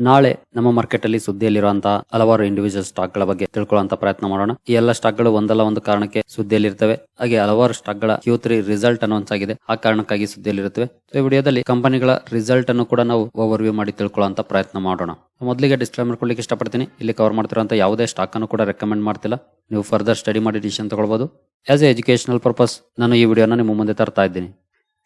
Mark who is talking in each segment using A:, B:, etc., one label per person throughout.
A: ನಾಳೆ ನಮ್ಮ ಮಾರ್ಕೆಟ್ ಅಲ್ಲಿ ಸುದ್ದಿಯಲ್ಲಿರುವಂತಹ ಹಲವಾರು ಇಂಡಿವಿಜುವಲ್ ಸ್ಟಾಕ್ಗಳ ಬಗ್ಗೆ ತಿಳ್ಕೊಳ್ಳುವಂತ ಪ್ರಯತ್ನ ಮಾಡೋಣ. ಈ ಎಲ್ಲ ಸ್ಟಾಕ್ಗಳು ಒಂದಲ್ಲ ಒಂದು ಕಾರಣಕ್ಕೆ ಸುದ್ದಿಯಲ್ಲಿರ್ತವೆ. ಹಾಗೆ ಹಲವಾರು ಸ್ಟಾಕ್ಗಳ ಕ್ಯೂ ತ್ರೀ ರಿಸಲ್ಟ್ ಅನೌನ್ಸ್ ಆಗಿದೆ. ಆ ಕಾರಣಕ್ಕಾಗಿ ಸುದ್ದಿಯಲ್ಲಿರುತ್ತವೆ. ಸೊ ಈ ವಿಡಿಯೋದಲ್ಲಿ ಕಂಪನಿಗಳ ರಿಸಲ್ಟ್ ಅನ್ನು ಕೂಡ ನಾವು ಓವರ್ ವ್ಯೂ ಮಾಡಿ ತಿಳ್ಕೊಳ್ಳುವಂತ ಪ್ರಯತ್ನ ಮಾಡೋಣ. ಮೊದಲಿಗೆ ಡಿಸ್ಕ್ಲೈಮರ್ ಕೊಡ್ಲಿಕ್ಕೆ ಇಷ್ಟಪಡ್ತೀನಿ. ಇಲ್ಲಿ ಕವರ್ ಮಾಡ್ತಿರುವಂತಹ ಯಾವುದೇ ಸ್ಟಾಕ್ ಅನ್ನು ಕೂಡ ರೆಕಮೆಂಡ್ ಮಾಡ್ತಿಲ್ಲ. ನೀವು ಫರ್ದರ್ ಸ್ಟಡಿ ಮಾಡಿ ಡಿಸಿಷನ್ ತಗೊಳ್ಬಹುದು ಆಸ್ ಎ ಎಜುಕೇಶನಲ್ ಪರ್ಪಸ್ ನಾನು ಈ ವಿಡಿಯೋನ ನಿಮ್ಮ ಮುಂದೆ ತರ್ತಾ ಇದ್ದೀನಿ.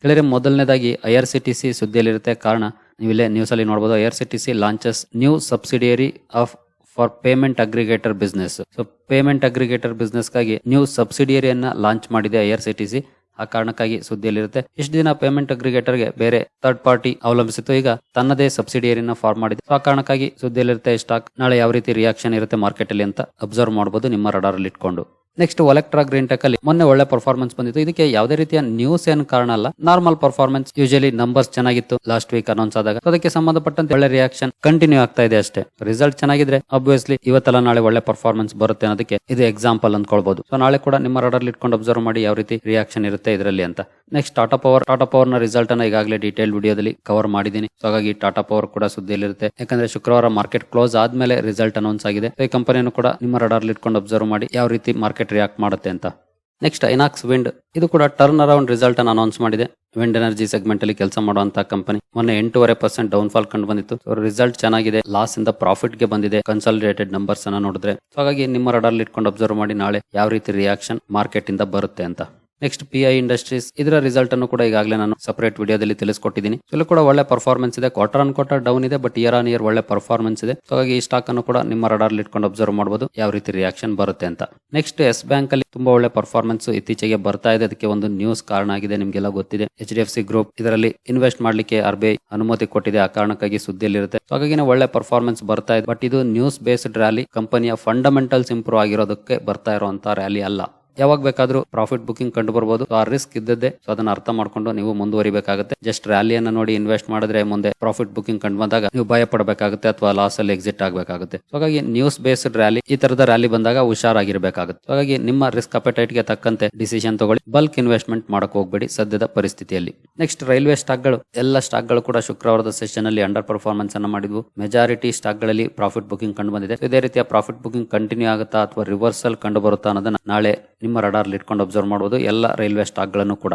A: ಗೆಳೆಯರೆ ಮೊದಲನೇದಾಗಿ I R C T C ಸುದ್ದಿಯಲ್ಲಿರುತ್ತೆ. ಕಾರಣ ನೀವು ಇಲ್ಲೇ ನ್ಯೂಸ್ ಅಲ್ಲಿ ನೋಡಬಹುದು I R C T C launches new subsidiary of for payment aggregator business so payment aggregator ಬಿಸ್ನೆಸ್ಗಾಗಿ new ಸಬ್ಸಿಡಿಯರಿಯನ್ನ ಲಾಂಚ್ ಮಾಡಿದೆ ಆರ್ ಸಿ ಟಿ ಸಿ ಆ ಕಾರಣಕ್ಕಾಗಿ ಸುದ್ದಿಯಲ್ಲಿರುತ್ತೆ. ಇಷ್ಟು ದಿನ ಪೇಮೆಂಟ್ ಅಗ್ರಿಗೇಟರ್ಗೆ ಬೇರೆ ಥರ್ಡ್ ಪಾರ್ಟಿ ಅವಲಂಬಿಸಿತ್ತು. ಈಗ ತನ್ನದೇ ಸಬ್ಸಿಡಿಯರಿನ ಫಾರ್ಮ್ ಮಾಡಿದೆ. ಆ ಕಾರಣಕ್ಕಾಗಿ ಸುದ್ದಿಯಲ್ಲಿರುತ್ತೆ ಸ್ಟಾಕ್ ನಾಳೆ ಯಾವ ರೀತಿ ರಿಯಾಕ್ಷನ್ ಇರುತ್ತೆ ಮಾರ್ಕೆಟ್ ಅಲ್ಲಿ ಅಂತ ಅಬ್ಸರ್ವ್ ಮಾಡಬಹುದು ನಿಮ್ಮ ರಡಾರಲ್ಲಿ ಇಟ್ಕೊಂಡು. ನೆಕ್ಸ್ಟ್ ಒಲೆಕ್ಟ್ರಾ ಗ್ರೀನ್ ಟೆಕ್ ಅಲ್ಲಿ ಮೊನ್ನೆ ಒಳ್ಳೆ ಪರ್ಫಾರ್ಮೆನ್ಸ್ ಬಂದಿತ್ತು. ಇದಕ್ಕೆ ಯಾವುದೇ ರೀತಿಯ ನ್ಯೂಸ್ ಏನ್ ಕಾರಣ ಅಲ್ಲ. ನಾರ್ಮಲ್ ಪರ್ಫಾರ್ಮೆನ್ಸ್ ಯೂಶಲಿ ನಂಬರ್ಸ್ ಚೆನ್ನಾಗಿತ್ತು ಲಾಸ್ಟ್ ವೀಕ್ ಅನೌನ್ಸ್ ಆದಾಗ. ಅದಕ್ಕೆ ಸಂಬಂಧಪಟ್ಟಂತೆ ಒಳ್ಳೆ ರಿಯಾಕ್ಷನ್ ಕಂಟಿನ್ಯೂ ಆಗ್ತಾ ಇದೆ ಅಷ್ಟೇ. ರಿಸಲ್ಟ್ ಚೆನ್ನಾಗಿದ್ರೆ ಅಬ್ವಿಯಸ್ಲಿ ಇವತ್ತೆಲ್ಲ ನಾಳೆ ಒಳ್ಳೆ ಪರ್ಫಾರ್ಮೆನ್ಸ್ ಬರುತ್ತೆ ಅನ್ನೋದಕ್ಕೆ ಇದು ಎಕ್ಸಾಂಪಲ್ ಅಂದ್ಕೊಳ್ಬಹುದು ಸೊ ನಾಳೆ ಕೂಡ ನಿಮ್ಮ ರಡರ್ ಇಟ್ಕೊಂಡು ಅಬ್ಸರ್ವ್ ಮಾಡಿ ಯಾವ ರೀತಿ ರಿಯಾಕ್ಷನ್ ಇರುತ್ತೆ ಇದರಲ್ಲಿ ಅಂತ. ನೆಕ್ಸ್ಟ್ ಟಾಟಾ ಪವರ್ ಟಾಟಾ ಪವರ್ನ ರಿಸಲ್ಟ್ ಅನ್ನ ಈಗಾಗಲೇ ಡೀಟೇಲ್ ವಿಡಿಯೋದಲ್ಲಿ ಕವರ್ ಮಾಡಿದ್ದೀನಿ. ಸೊ ಹಾಗಾಗಿ ಟಾಟಾ ಪವರ್ ಕೂಡ ಸುದ್ದಿಯಲ್ಲಿರುತ್ತೆ. ಯಾಕಂದ್ರೆ ಶುಕ್ರವಾರ ಮಾರ್ಕೆಟ್ ಕ್ಲೋಸ್ ಆದ್ಮೇಲೆ ರಿಸಲ್ಟ್ ಅನೌನ್ಸ್ ಆಗಿದೆ. ಈ ಕಂಪನಿಯನ್ನು ಕೂಡ ನಿಮ್ಮ ರಡಾರ್ ಇಟ್ಕೊಂಡು ಅಬ್ಸರ್ವ್ ಮಾಡಿ ಯಾವ ರೀತಿ ಮಾರ್ಕೆಟ್ ರಿಯಾಕ್ಟ್ ಮಾಡುತ್ತೆ ಅಂತ. ನೆಕ್ಸ್ಟ್ ಐನಾಕ್ಸ್ ವಿಂಡ್ ಇದು ಕೂಡ ಟರ್ನ್ ಅರೌಂಡ್ ರಿಸಲ್ಟ್ ಅನ್ನು ಅನೌನ್ಸ್ ಮಾಡಿದೆ. ವಿಂಡ್ ಎನರ್ಜಿ ಸೆಗ್ಮೆಂಟ್ ಅಲ್ಲಿ ಕೆಲಸ ಮಾಡುವಂತಹ ಕಂಪನಿ ಮೊನ್ನೆ ಎಂಟೂವರೆ ಪರ್ಸೆಂಟ್ ಡೌನ್ ಫಾಲ್ ಕಂಡು ಬಂದಿತ್ತು. ರಿಸಲ್ಟ್ ಚೆನ್ನಾಗಿದೆ. ಲಾಸ್ ಇಂದ ಪ್ರಾಫಿಟ್ಗೆ ಬಂದಿದೆ. ಕನ್ಸಾಲಿಡೇಟೆಡ್ ನಂಬರ್ಸ್ ಅನ್ನ ನೋಡಿದ್ರೆ. ಹಾಗಾಗಿ ನಿಮ್ಮ ರಡಾರ್ ಇಟ್ಕೊಂಡು ಅಬ್ಸರ್ವ್ ಮಾಡಿ ನಾಳೆ ಯಾವ ರೀತಿ ರಿಯಾಕ್ಷನ್ ಮಾರ್ಕೆಟ್ ಇಂದ ಬರುತ್ತೆ ಅಂತ. ನೆಕ್ಸ್ಟ್ ಪಿ ಐ ಇಂಡಸ್ಟ್ರೀಸ್ ಇದರ ರಿಸಲ್ಟ್ ಅನ್ನು ಕೂಡ ಈಗಾಗಲೇ ನಾನು ಸಪರೇಟ್ ವಿಡಿಯೋದಲ್ಲಿ ತಿಳಿಸ್ಕೊಟ್ಟಿದ್ದೀನಿ. ಇಲ್ಲೂ ಕೂಡ ಒಳ್ಳೆ ಪರ್ಫಾರ್ಮೆನ್ಸ್ ಇದೆ. ಕ್ವಾರ್ಟರ್ ಆನ್ ಕ್ವಾರ್ಟರ್ ಡೌನ್ ಇದೆ ಬಟ್ ಇಯರ್ ಆನ್ ಇಯರ್ ಒಳ್ಳೆ ಪರ್ಫಾರ್ಮೆನ್ಸ್ ಇದೆ. ಹಾಗಾಗಿ ಈ ಸ್ಟಾಕ್ ಅನ್ನು ಕೂಡ ನಿಮ್ಮ ರಡಾರ್ ಇಟ್ಕೊಂಡು ಅಬ್ಸರ್ವ್ ಮಾಡಬಹುದು ಯಾವ ರೀತಿ ರಿಯಾಕ್ಷನ್ ಬರುತ್ತೆ ಅಂತ. ನೆಕ್ಸ್ಟ್ ಎಸ್ ಬ್ಯಾಂಕ್ ಅಲ್ಲಿ ತುಂಬಾ ಒಳ್ಳೆ ಪರ್ಫಾರ್ಮೆನ್ಸ್ ಇತ್ತೀಚೆಗೆ ಬರ್ತಾ ಇದೆ. ಅದಕ್ಕೆ ಒಂದು ನ್ಯೂಸ್ ಕಾರಣ ಆಗಿದೆ. ನಿಮ್ಗೆಲ್ಲ ಗೊತ್ತಿದೆ. H D F C group ಇದರಲ್ಲಿ ಇನ್ವೆಸ್ಟ್ ಮಾಡ್ಲಿಕ್ಕೆ ಆರ್ ಬಿ ಐ ಅನುಮತಿ ಕೊಟ್ಟಿದೆ. ಆ ಕಾರಣಕ್ಕಾಗಿ ಸುದ್ದಿಯಲ್ಲಿರುತ್ತೆ. ಹಾಗಾಗಿ ಒಳ್ಳೆ ಪರ್ಫಾರ್ಮೆನ್ಸ್ ಬರ್ತಾ ಇದೆ. ಬಟ್ ಇದು ನ್ಯೂಸ್ ಬೇಸ್ಡ್ ರ್ಯಾಲಿ ಕಂಪನಿಯ ಫಂಡಮೆಂಟಲ್ಸ್ ಇಂಪ್ರೂವ್ ಆಗಿರೋದಕ್ಕೆ ಬರ್ತಾ ಇರುವಂತಹ ರ್ಯಾಲಿ ಅಲ್ಲ. ಯಾವಾಗ ಬೇಕಾದ್ರೂ ಪ್ರಾಫಿಟ್ ಬುಕಿಂಗ್ ಕಂಡು ಬರಬಹುದು ಆ ರಿಸ್ಕ್ ಇದ್ದದ್ದೇ. ಸೊ ಅದನ್ನ ಅರ್ಥ ಮಾಡ್ಕೊಂಡು ನೀವು ಮುಂದುವರಿಬೇಕಾಗುತ್ತೆ. ಜಸ್ಟ್ ರ್ಯಾಲಿಯನ್ನು ನೋಡಿ ಇನ್ವೆಸ್ಟ್ ಮಾಡಿದ್ರೆ ಮುಂದೆ ಪ್ರಾಫಿಟ್ ಬುಕಿಂಗ್ ಕಂಡು ಬಂದಾಗ ನೀವು ಭಯ ಪಡಬೇಕಾಗುತ್ತೆ ಅಥವಾ ಲಾಸ್ ಅಲ್ಲಿ ಎಕ್ಸಿಟ್ ಆಗಬೇಕಾಗುತ್ತೆ. ಹಾಗಾಗಿ ನ್ಯೂಸ್ ಬೇಸ್ಡ್ ರ್ಯಾಲಿ ಈ ತರದ ರ್ಯಾಲಿ ಬಂದಾಗ ಹುಷಾರಾಗಿರ್ಬೇಕಾಗುತ್ತೆ. ಹಾಗಾಗಿ ನಿಮ್ಮ ರಿಸ್ಕ್ ಅಪೆಟೈಟ್ಗೆ ತಕ್ಕಂತೆ ಡಿಸಿಷನ್ ತಗೊಳ್ಳಿ. ಬಲ್ಕ್ ಇನ್ವೆಸ್ಟ್ಮೆಂಟ್ ಮಾಡಕ್ ಹೋಗ್ಬೇಡಿ ಸದ್ಯದ ಪರಿಸ್ಥಿತಿಯಲ್ಲಿ. ನೆಕ್ಸ್ಟ್ ರೈಲ್ವೆ ಸ್ಟಾಕ್ಗಳು. ಎಲ್ಲ ಸ್ಟಾಕ್ಗಳು ಕೂಡ ಶುಕ್ರವಾರದ ಸೆಷನ್ ಅಲ್ಲಿ ಅಂಡರ್ ಪರ್ಫಾರ್ಮೆನ್ಸ್ ಅನ್ನು ಮಾಡಿದ್ವು. ಮೆಜಾರಿಟಿ ಸ್ಟಾಕ್ಗಳಲ್ಲಿ ಪ್ರಾಫಿಟ್ ಬುಕಿಂಗ್ ಕಂಡು ಬಂದಿದೆ. ಇದೇ ರೀತಿಯ ಪ್ರಾಫಿಟ್ ಬುಕಿಂಗ್ ಕಂಟಿನ್ಯೂ ಆಗುತ್ತಾ ಅಥವಾ ರಿವರ್ಸಲ್ ಕಂಡು ಬರುತ್ತಾ ಅನ್ನೋದನ್ನ ನಾಳೆ ನಿಮ್ಮ ರಡಾರ್ ಇಟ್ಕೊಂಡು ಅಬ್ಸರ್ವ್ ಮಾಡಬಹುದು ಎಲ್ಲ ರೈಲ್ವೆ ಸ್ಟಾಕ್ಗಳನ್ನು ಕೂಡ.